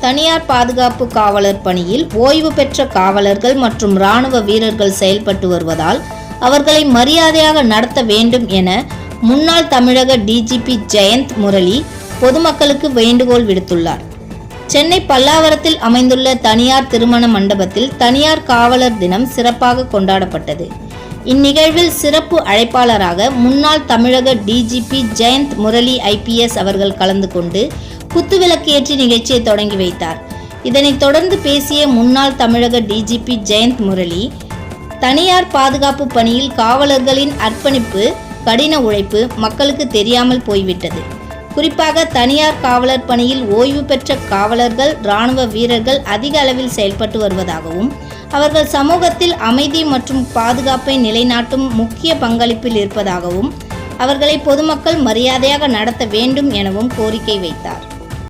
தனியார் பாதுகாப்பு காவலர் பணியில் ஓய்வு பெற்ற காவலர்கள் மற்றும் இராணுவ வீரர்கள் செயல்பட்டு வருவதால் அவர்களை மரியாதையாக நடத்த வேண்டும் என முன்னாள் தமிழக டிஜிபி ஜெயந்த் முரளி பொதுமக்களுக்கு வேண்டுகோள் விடுத்துள்ளார். சென்னை பல்லாவரத்தில் அமைந்துள்ள தனியார் திருமண மண்டபத்தில் தனியார் காவலர் தினம் சிறப்பாக கொண்டாடப்பட்டது. இந்நிகழ்வில் சிறப்பு அழைப்பாளராக முன்னாள் தமிழக டிஜிபி ஜெயந்த் முரளி ஐபிஎஸ் அவர்கள் கலந்து கொண்டு குத்துவிளக்கேற்றி நிகழ்ச்சியை தொடங்கி வைத்தார். இதனைத் தொடர்ந்து பேசிய முன்னாள் தமிழக டிஜிபி ஜெயந்த் முரளி தனியார் பாதுகாப்பு பணியில் காவலர்களின் அர்ப்பணிப்பு கடின உழைப்பு மக்களுக்கு தெரியாமல் போய்விட்டது. குறிப்பாக தனியார் காவலர் பணியில் ஓய்வு பெற்ற காவலர்கள் இராணுவ வீரர்கள் அதிக அளவில் செயல்பட்டு வருவதாகவும் அவர்கள் சமூகத்தில் அமைதி மற்றும் பாதுகாப்பை நிலைநாட்டும் முக்கிய பங்களிப்பில் இருப்பதாகவும் அவர்களை பொதுமக்கள் மரியாதையாக நடத்த வேண்டும் எனவும் கோரிக்கை வைத்தார்.